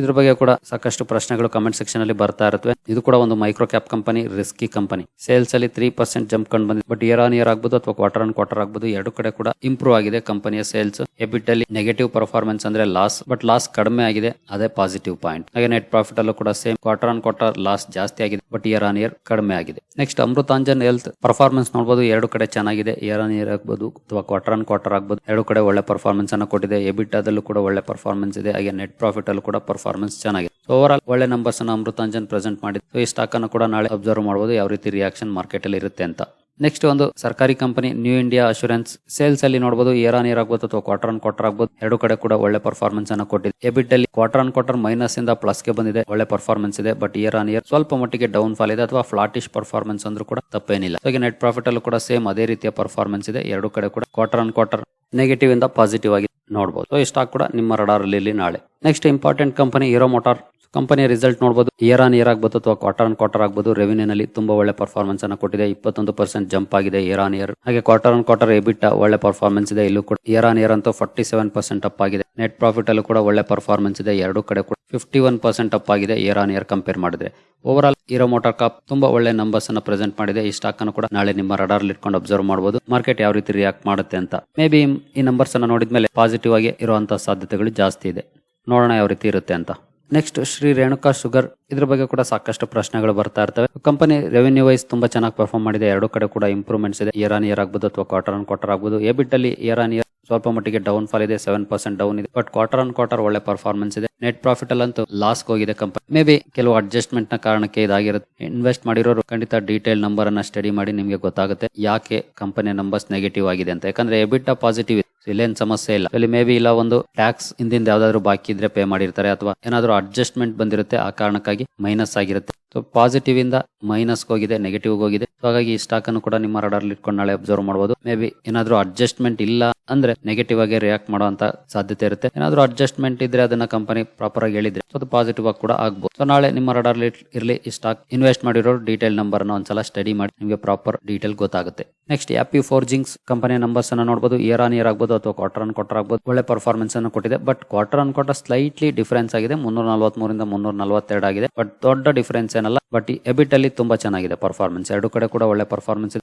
A: ಇದ್ರ ಬಗ್ಗೆ ಕೂಡ ಸಾಕಷ್ಟು ಪ್ರಶ್ನೆಗಳು ಕಮೆಂಟ್ ಸೆಕ್ಷನ್ ಅಲ್ಲಿ ಬರ್ತಾ ಇರುತ್ತವೆ. ಇದು ಕೂಡ ಒಂದು micro cap company risky company sales ಅಲ್ಲಿ ತ್ರೀ ಪರ್ಸೆಂಟ್ ಜಂಪ್ ಕಂಡು ಬಂದಿದೆ. ಬಟ್ ಇಯರ್ ಆನ್ ಇಯರ್ ಆಗ್ಬೋದು ಅಥವಾ ಕ್ವಾರ್ಟರ್ ಆನ್ ಕ್ವಾರ್ಟರ್ ಆಗ್ಬೋದು, ಎರಡು ಕಡೆ ಕೂಡ ಇಂಪ್ರೂವ್ ಆಗಿದೆ ಕಂಪನಿಯ ಸೇಲ್ಸ್ ಎಬಿಟ್ ಅಲ್ಲಿ ನೆಗೆಟಿವ್ ಪರ್ಫಾರ್ಮೆನ್ಸ್ ಅಂದ್ರೆ ಲಾಸ್ ಬಟ್ ಲಾಸ್ ಕಡಿಮೆ ಆಗಿದೆ. ಅದೇ ಪಾಸಿಟಿವ್ ಪಾಯಿಂಟ್ ಹಾಗೆ ನೆಟ್ ಪ್ರಾಫಿಟ್ ಅಲ್ಲೂ ಕೂಡ same quarter on quarter loss ಜಾಸ್ತಿ ಆಗಿದೆ ಬಟ್ ಇಯರ್ ಆನ್ ಇಯರ್ ಕಡಿಮೆ ಆಗಿದೆ. ನೆಕ್ಸ್ಟ್ ಅಮೃತಾಂಜನ್ ಹೆಲ್ತ್ ಪರ್ಫಾರ್ಮೆನ್ಸ್ ನೋಡಬಹುದು ಎರಡು ಕಡೆ ಚೆನ್ನಾಗಿದೆ. ಇಯರ್ ಆನ್ ಇಯರ್ ಆಗ್ಬೋದು, ಅಥವಾ ಕ್ವಾರ್ಟರ್ ಆನ್ ಕ್ವಾರ್ಟರ್ ಆಗ್ಬೋದು. ಎರಡು ಕಡೆ ಒಳ್ಳೆ ಪರ್ಫಾರ್ಮೆನ್ಸ್ ಅನ್ನು ಕೊಟ್ಟಿದೆ. ಎಬಿಟ್ ಅದಲ್ಲೂ ಕೂಡ ಒಳ್ಳೆ ಪರ್ಫಾರ್ಮೆನ್ಸ್ ಇದೆ. ಹಾಗೆ ನೆಟ್ ಪ್ರಾಫಿಟ್ ಅಲ್ಲಿ ಕೂಡ ಪರ್ಫಾರ್ಮೆನ್ಸ್ ಚೆನ್ನಾಗಿದೆ. ಓವರ್ ಆಲ್ ಒಳ್ಳೆ ನಂಬರ್ಸ್ ಅನ್ನು ಅಮೃತಾಂಜನ್ ಪ್ರೆಸೆಂಟ್ ಮಾಡಿದ್ದು. ಈ ಸ್ಟಾಕ್ ಅನ್ನು ಕೂಡ ನಾಳೆ ಅಬ್ಸರ್ವ್ ಮಾಡಬಹುದು ಯಾವ ರೀತಿ ರಿಯಾಕ್ಷನ್ ಮಾರ್ಕೆಟ್ ಅಲ್ಲಿ ಇರುತ್ತೆ ಅಂತ. ನೆಕ್ಸ್ಟ್ ಒಂದು ಸರ್ಕಾರಿ company new India assurance sales ಅಲ್ಲಿ ನೋಡಬಹುದು ಇಯರ್ ಆನ್ ಇಯರ್ ಆಗ್ಬೋದು ಅಥವಾ ಕ್ವಾರ್ಟರ್ ಆನ್ ಕ್ವಾರ್ಟರ್ ಆಗ್ಬೋದು. ಎರಡು ಕಡೆ ಕೂಡ ಒಳ್ಳೆ ಪರ್ಫಾರ್ಮೆನ್ಸ್ ಅನ್ನು ಕೊಟ್ಟಿದೆ. ಎಬಿಟ್ ಅಲ್ಲಿ ಕ್ವಾರ್ಟರ್ ಆನ್ ಕ್ವಾರ್ಟರ್ ಮೈನಸ್ ಇಂದ ಪ್ಲಸ್ಗೆ ಬಂದಿದೆ. ಒಳ್ಳೆ ಪರ್ಫಾರ್ಮೆನ್ಸ್ ಇದೆ. ಬಟ್ ಇಯರ್ ಆನ್ ಇಯರ್ ಸ್ವಲ್ಪ ಮಟ್ಟಿಗೆ ಡೌನ್ ಫಾಲ್ ಇದೆ ಅಥವಾ ಫ್ಲಾಟಿಶ್ ಪರ್ಫಾರ್ಮೆನ್ಸ್ ಅಂದ್ರೂ ಕೂಡ ತಪ್ಪೇನಿಲ್ಲ. ಹಾಗೆ ನೆಟ್ ಪ್ರಾಫಿಟ್ ಅಲ್ಲೂ ಕೂಡ ಸೇಮ್ ಅದೇ ರೀತಿಯ ಪರ್ಫಾರ್ಮೆನ್ಸ್ ಇದೆ. ಎರಡು ಕಡೆ ಕೂಡ ಕ್ವಾರ್ಟರ್ ಆನ್ ಕ್ವಾರ್ಟರ್ ನೆಗೆಟಿವ್ ಇಂದ ಪಾಸಿಟಿವ್ ಆಗಿ ನೋಡಬಹುದು ಸೊ ಈ ಸ್ಟಾಕ್ ಕೂಡ ನಿಮ್ಮ ರಡಾರ್ ಅಲ್ಲಿ ನಾಳೆ. Next important company Hero motor ಕಂಪನಿಯ ರಿಸಲ್ಟ್ ನೋಡಬಹುದು ಇಯರ್ ಆನ್ ಇಯರ್ ಆಗ್ಬೋದು ಅಥವಾ ಕ್ವಾರ್ಟರ್ ಆನ್ ಕ್ವಾರ್ಟರ್ ಆಗ್ಬೋದು. ರೆವಿನ್ಯೂ ನಲ್ಲಿ ತುಂಬಾ ಒಳ್ಳೆ ಪರ್ಫಾರ್ಮೆನ್ಸ್ ಅನ್ನು ಕೊಟ್ಟಿದೆ. ಇಪ್ಪತ್ತೊಂದು ಪರ್ಸೆಂಟ್ ಜಂಪ್ ಆಗಿದೆ ಇಯರ್ ಆನ್ ಇಯರ್ ಹಾಗೆ ಕ್ವಾರ್ಟರ್ ಆನ್ ಕ್ವಾರ್ಟರ್ ಎಬಿಟ್ ಒಳ್ಳೆ ಪರ್ಫಾರ್ಮೆನ್ಸ್ ಇದೆ. ಇಲ್ಲೂ ಕೂಡ ಇಯರ್ ಆನ್ ಇಯರ್ ಅಂತೂ ಫಾರ್ಟಿ ಸೆವೆನ್ ಪರ್ಸೆಂಟ್ ಅಪ್ ಆಗಿದೆ. ನೆಟ್ ಪ್ರಾಫಿಟ್ ಅಲ್ಲೂ ಕೂಡ ಒಳ್ಳೆ ಪರ್ಫಾರ್ಮೆನ್ಸ್ ಇದೆ. ಎರಡು ಕಡೆ ಕೂಡ ಫಿಫ್ಟಿ ಒನ್ ಪರ್ಸೆಂಟ್ ಅಪ್ ಆಗಿದೆ ಇಯರ್ ಆನ್ ಇಯರ್ ಕಂಪೇರ್ ಮಾಡಿದ್ರೆ. ಓವರ್ ಆಲ್ ಹೀರೋ ಮೋಟಾರ್ ಕಾಪ್ ತುಂಬಾ ಒಳ್ಳೆ ನಂಬರ್ಸ್ ಅನ್ನ ಪ್ರೆಸೆಂಟ್ ಮಾಡಿದೆ. ಈ ಸ್ಟಾಕ್ ಅನ್ನು ಕೂಡ ನಾಳೆ ನಿಮ್ಮ ರಡಾರ್ ಇಟ್ಕೊಂಡು ಅಬ್ಸರ್ವ್ ಮಾಡಬಹುದು ಮಾರ್ಕೆಟ್ ಯಾವ ರೀತಿ ರಿಯಾಕ್ಟ್ ಮಾಡುತ್ತೆ ಅಂತ. ಮೇ ಬಿ ಈ ನಂಬರ್ಸ್ ಅನ್ನ ನೋಡಿದ್ಮೇಲೆ ಪಾಸಿಟಿವ್ ಆಗಿ ಇರುವಂತಹ ಸಾಧ್ಯತೆಗಳು ಜಾಸ್ತಿ ಇದೆ. ನೋಡೋಣ ಯಾವ ರೀತಿ ಇರುತ್ತೆ ಅಂತ. ನೆಕ್ಸ್ಟ್ ಶ್ರೀ ರೇಣುಕಾ ಶುಗರ್ ಇದ್ರ ಬಗ್ಗೆ ಕೂಡ ಸಾಕಷ್ಟು ಪ್ರಶ್ನೆಗಳು ಬರ್ತಾ ಇರ್ತವೆ. ಕಂಪನಿ ರೆವೆನ್ಯೂ ವೈಸ್ ತುಂಬಾ ಚೆನ್ನಾಗಿ ಪರ್ಫಾರ್ಮ್ ಮಾಡಿದೆ. ಎರಡು ಕಡೆ ಕೂಡ ಇಂಪ್ರೂವ್ಮೆಂಟ್ಸ್ ಇದೆ. ಇಯರ್ ಆನ್ ಇಯರ್ ಆಗ್ಬೋದು ಅಥವಾ ಕ್ವಾರ್ಟರ್ ಆನ್ ಕ್ವಾರ್ಟರ್ ಆಗ್ಬೋದು. ಎಬಿಟ್ ಅಲ್ಲಿ ಇಯರ್ ಇಯರ್ ಸ್ವಲ್ಪ ಮಟ್ಟಿಗೆ ಡೌನ್ ಫಾಲ್ ಇದೆ ಸೆವೆನ್ ಪರ್ಸೆಂಟ್ ಡೌನ್ ಇದೆ. ಬಟ್ ಕ್ವಾರ್ಟರ್ ಆನ್ ಕ್ವಾರ್ಟರ್ ಒಳ್ಳೆ ಪರ್ಫಾರ್ಮೆನ್ಸ್ ಇದೆ. ನೆಟ್ ಪ್ರಾಫಿಟ್ ಅಲ್ಲಂತೂ ಲಾಸ್ ಹೋಗಿದೆ ಕಂಪನಿ ಮೇ ಬಿ ಕೆಲವು ಅಡ್ಜಸ್ಟ್ಮೆಂಟ್ನ ಕಾರಣಕ್ಕೆ ಇದಾಗಿರುತ್ತೆ. ಇನ್ವೆಸ್ಟ್ ಮಾಡಿರೋರು ಖಂಡಿತ ಡೀಟೇಲ್ ನಂಬರ್ ಅನ್ನ ಸ್ಟಡಿ ಮಾಡಿ ನಿಮಗೆ ಗೊತ್ತಾಗುತ್ತೆ ಯಾಕೆ ಕಂಪನಿ ನಂಬರ್ಸ್ ನೆಗೆಟಿವ್ ಆಗಿದೆ ಅಂತ. ಯಾಕಂದ್ರೆ ಎಬಿಟ್ ಪಾಸಿಟಿವ್ ಇದೆ. ಇಲ್ಲೇನ್ ಸಮಸ್ಯೆ ಇಲ್ಲ. ಇಲ್ಲಿ ಮೇ ಬಿ ಇಲ್ಲ ಒಂದು ಟ್ಯಾಕ್ಸ್ ಹಿಂದಿಂದ ಯಾವ್ದಾದ್ರು ಬಾಕಿ ಇದ್ರೆ ಪೇ ಮಾಡಿರ್ತಾರೆ ಅಥವಾ ಏನಾದ್ರು ಅಡ್ಜಸ್ಟ್ಮೆಂಟ್ ಬಂದಿರುತ್ತೆ ಆ ಕಾರಣಕ್ಕಾಗಿ ಮೈನಸ್ ಆಗಿರುತ್ತೆ. ಸೊ ಪಾಸಿಟಿವ್ ಇಂದ ಮೈನಸ್ ಹೋಗಿದೆ ನೆಗೆಟಿವ್ ಹೋಗಿದೆ. ಸೊ ಹಾಗಾಗಿ ಈ ಸ್ಟಾಕ್ ಅನ್ನು ಕೂಡ ನಿಮ್ಮ ರಡಾರ್ ಇಟ್ಕೊಂಡು ನಾಳೆ ಅಬ್ಸರ್ವ್ ಮಾಡಬಹುದು ಮೇ ಬಿ ಏನಾದ್ರು ಅಡ್ಜಸ್ಟ್ಮೆಂಟ್ ಇಲ್ಲ ಅಂದ್ರೆ ನೆಗೆಟಿವ್ ಆಗಿ ರಿಯಾಕ್ಟ್ ಮಾಡುವಂತ ಸಾಧ್ಯತೆ ಇರುತ್ತೆ. ಏನಾದ್ರು ಅಡ್ಜಸ್ಟ್ಮೆಂಟ್ ಇದ್ರೆ ಅದನ್ನ ಕಂಪನಿ ಪ್ರಾಪರ್ ಆಗಿ ಹೇಳಿದ್ರೆ ಅದು ಪಾಸಿಟಿವ್ ಆಗಿ ಕೂಡ ಆಗ್ಬಹುದು ಸೊ ನಾಳೆ ನಿಮ್ಮ ರಡಾರ್ ಇರಲಿ, ಈ ಸ್ಟಾಕ್ ಇನ್ವೆಸ್ಟ್ ಮಾಡಿರೋ ಡೀಟೇಲ್ ನಂಬರ್ ಅನ್ನ ಒಂದ್ಸಲ ಸ್ಟಡಿ ಮಾಡಿ, ನಿಮಗೆ ಪ್ರಾಪರ್ ಡೀಟೇಲ್ ಗೊತ್ತಾಗುತ್ತೆ. ನೆಕ್ಸ್ಟ್ ಆಪಿ ಫೋರ್ಜಿಂಗ್ಸ್ ಕಂಪನಿಯ ನಂಬರ್ಸ್ ಅನ್ನ ನೋಡಬಹುದು ಇಯರ್ ಆನ್ ಇಯರ್ ಆಗ್ಬೋದು ಅಥವಾ ಕ್ವಾರ್ಟರ್ ಅನ್ ಕ್ವಾರ್ಟರ್ ಆಗ್ಬೋದು. ಒಳ್ಳೆ ಪರ್ಫಾರ್ಮೆನ್ಸ್ ಅನ್ನು ಕೊಟ್ಟಿದೆ. But quarter on quarter slightly difference ಆಗಿದೆ. ಮುನ್ನೂರ ನಲವತ್ಮೂರಿಂದ ಮುನ್ನೂರ ನಲವತ್ತೆರಡು ಆಗಿದೆ. ಬಟ್ ದೊಡ್ಡ ಡಿಫರೆನ್ಸ್ ಏನಲ್ಲ ಬಟ್ ಎಬಿಟ್ ಅಲ್ಲಿ ತುಂಬಾ ಚೆನ್ನಾಗಿದೆ ಪರ್ಫಾರ್ಮೆನ್ಸ್ ಎರಡು ಕಡೆ ಕೂಡ ಒಳ್ಳೆ ಪರ್ಫಾರ್ಮೆನ್ಸ್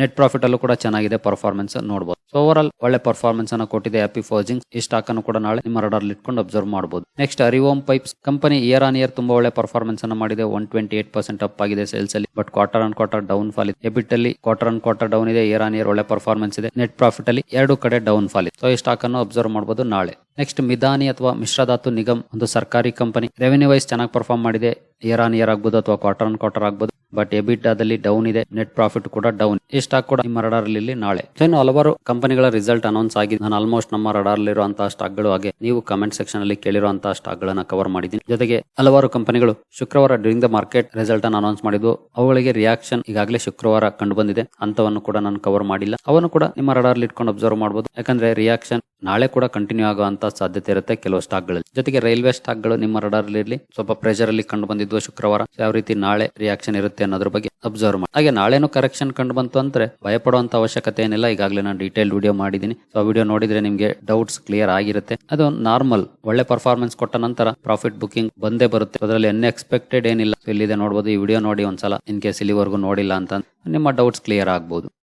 A: ನೆಟ್ ಪ್ರಾಫಿಟ್ ಅಲ್ಲೂ ಕೂಡ ಚೆನ್ನಾಗಿದೆ ಪರ್ಫಾರ್ಮೆನ್ಸ್ ನೋಡಬಹುದು ಸೊ ಓವರ್ ಆಲ್ ಒಳ್ಳೆ ಪರ್ಫಾರ್ಮೆನ್ಸ್ ಅನ್ನು ಕೊಟ್ಟಿದೆ ಹ್ಯಾಪಿ ಫೋರ್ಜಿಂಗ್ ಈ ಸ್ಟಾಕ್ ಅನ್ನು ಕೂಡ ನಾಳೆ ನಿಮ್ಮ ರಡಾರ್ ಇಟ್ಕೊಂಡು ಅಬ್ಸರ್ವ್ ಮಾಡಬಹುದು next ಅರಿವೋಮ್ pipes company year on year ತುಂಬಾ ಒಳ್ಳೆ ಪರ್ಫಾರ್ಮೆನ್ಸ್ ಅನ್ನು ಮಾಡಿದೆ. One twenty eight percent up ಆಗಿದೆ ಸೇಲ್ಸ್ ಅಲ್ಲಿ. But quarter on quarter down fall ಇದೆ. ಎಬಿಟ್ ಅಲ್ಲಿ ಕ್ವಾರ್ಟರ್ ಆನ್ ಕ್ವಾರ್ಟರ್ ಡೌನ್ ಇದೆ. ಇಯರ್ ಆನ್ ಇಯರ್ ಒಳ್ಳೆ ಪರ್ಫಾರ್ಮೆನ್ಸ್ ಇದೆ. ನೆಟ್ ಪ್ರಾಫಿಟ್ ಅಲ್ಲಿ ಎರಡು ಕಡೆ ಡೌನ್ ಫಾಲ್ ಇದೆ. ಸೊ ಈ ಸ್ಟಾಕ್ ಅನ್ನು ಅಬ್ಸರ್ವ್ ಮಾಡಬಹುದು ನಾಳೆ. ನೆಕ್ಸ್ಟ್ ಮಿದಾನಿ ಅಥವಾ ಮಿಶ್ರಧಾತು ನಿಗಮ್, ಒಂದು ಸರ್ಕಾರಿ ಕಂಪನಿ ರೆವೆನ್ಯೂ ವೈಸ್ ಚೆನ್ನಾಗಿ ಪರ್ಫಾರ್ಮ್ ಮಾಡಿದೆ. ಇಯರ್ ಆನ್ ಇಯರ್ ಆಗ್ಬೋದು ಅಥವಾ ಕ್ವಾರ್ಟರ್ ಆನ್ ಕ್ವಾರ್ಟರ್ ಆಗ್ಬೋದು. ಬಟ್ ಎಬಿಟಾದಲ್ಲಿ ಡೌನ್ ಇದೆ. ನೆಟ್ ಪ್ರಾಫಿಟ್ ಕೂಡ ಡೌನ್ ಈ ಸ್ಟಾಕ್ ಕೂಡ ನಿಮ್ಮ ರಡಾರ್ ಅಲ್ಲಿ ನಾಳೆ. ಸೊ ಇನ್ನು ಹಲವಾರು ಕಂಪನಿಗಳ ರಿಸಲ್ಟ್ ಅನೌನ್ಸ್ ಆಗಿದೆ. ನಾನು ಆಲ್ಮೋಸ್ಟ್ ನಮ್ಮ ರಡಾರ್ ಇರುವಂತಹ ಸ್ಟಾಕ್ಗಳು ಹಾಗೆ ನೀವು ಕಮೆಂಟ್ ಸೆಕ್ಷನ್ ಅಲ್ಲಿ ಕೇಳಿರುವಂತಹ ಸ್ಟಾಕ್ ಗಳನ್ನ ಕವರ್ ಮಾಡಿದ್ದೀನಿ. ಜೊತೆಗೆ ಹಲವಾರು ಕಂಪನಿಗಳು ಶುಕ್ರವಾರ ಡ್ಯೂರಿಂಗ್ ದ ಮಾರ್ಕೆಟ್ ರಿಸಲ್ಟ್ ಅನ್ನು ಅನೌನ್ಸ್ ಮಾಡಿದ್ವು ಅವುಗಳಿಗೆ ರಿಯಾಕ್ಷನ್ ಈಗಾಗಲೇ ಶುಕ್ರವಾರ ಕಂಡು ಬಂದಿದೆ. ಅಂತವನ್ನು ಕೂಡ ನಾನು ಕವರ್ ಮಾಡಿಲ್ಲ. ಅವನು ಕೂಡ ನಿಮ್ಮ ರಡಾರ್ ಇಟ್ಕೊಂಡು ಅಬ್ಸರ್ವ್ ಮಾಡಬಹುದು ಯಾಕಂದ್ರೆ ರಿಯಾಕ್ಷನ್ ನಾಳೆ ಕೂಡ ಕಂಟಿನ್ಯೂ ಆಗುವಂತ ಸಾಧ್ಯತೆ ಇರುತ್ತೆ ಕೆಲವು ಸ್ಟಾಕ್ಗಳಲ್ಲಿ ಜೊತೆಗೆ ರೈಲ್ವೆ ಸ್ಟಾಕ್ಗಳು ನಿಮ್ಮ ರಡಾರ್ ಇರಲಿ, ಸ್ವಲ್ಪ ಪ್ರೆಷರ್ ಅಲ್ಲಿ ಕಂಡು ಬಂದಿದ್ವು ಶುಕ್ರವಾರ. ಯಾವ ರೀತಿ ನಾಳೆ ರಿಯಾಕ್ಷನ್ ಇರುತ್ತೆ ಅನ್ನೋದ್ರ ಬಗ್ಗೆ ಅಬ್ಸರ್ವ್ ಮಾಡಿ. ಹಾಗೆ ನಾಳೆನು ಕರೆಕ್ಷನ್ ಕಂಡು ಬಂತು ಅಂದ್ರೆ ಭಯಪಡುವಂತ ಅವಶ್ಯಕತೆ ಏನಿಲ್ಲ, ಈಗಾಗಲೇ ನಾನು ಡೀಟೇಲ್ ವಿಡಿಯೋ ಮಾಡಿದ್ದೀನಿ. ಸೊ ಆ ವಿಡಿಯೋ ನೋಡಿದ್ರೆ ನಿಮಗೆ ಡೌಟ್ಸ್ ಕ್ಲಿಯರ್ ಆಗಿರುತ್ತೆ. ಅದು ನಾರ್ಮಲ್ ಒಳ್ಳೆ ಪರ್ಫಾರ್ಮೆನ್ಸ್ ಕೊಟ್ಟ ನಂತರ ಪ್ರಾಫಿಟ್ ಬುಕಿಂಗ್ ಬಂದೇ ಬರುತ್ತೆ. ಅದರಲ್ಲಿ ಅನ್ಎಕ್ಸ್ಪೆಕ್ಟೆಡ್ ಏನಿಲ್ಲ. ಇಲ್ಲಿದೆ ನೋಡಬಹುದು ಈ ವಿಡಿಯೋ ನೋಡಿ ಒಂದ್ಸಲ ಇನ್ ಕೇಸ್ ಇಲ್ಲಿವರೆಗೂ ನೋಡಿಲ್ಲ ಅಂತ. ನಿಮ್ಮ ಡೌಟ್ಸ್ ಕ್ಲಿಯರ್ ಆಗ್ಬಹುದು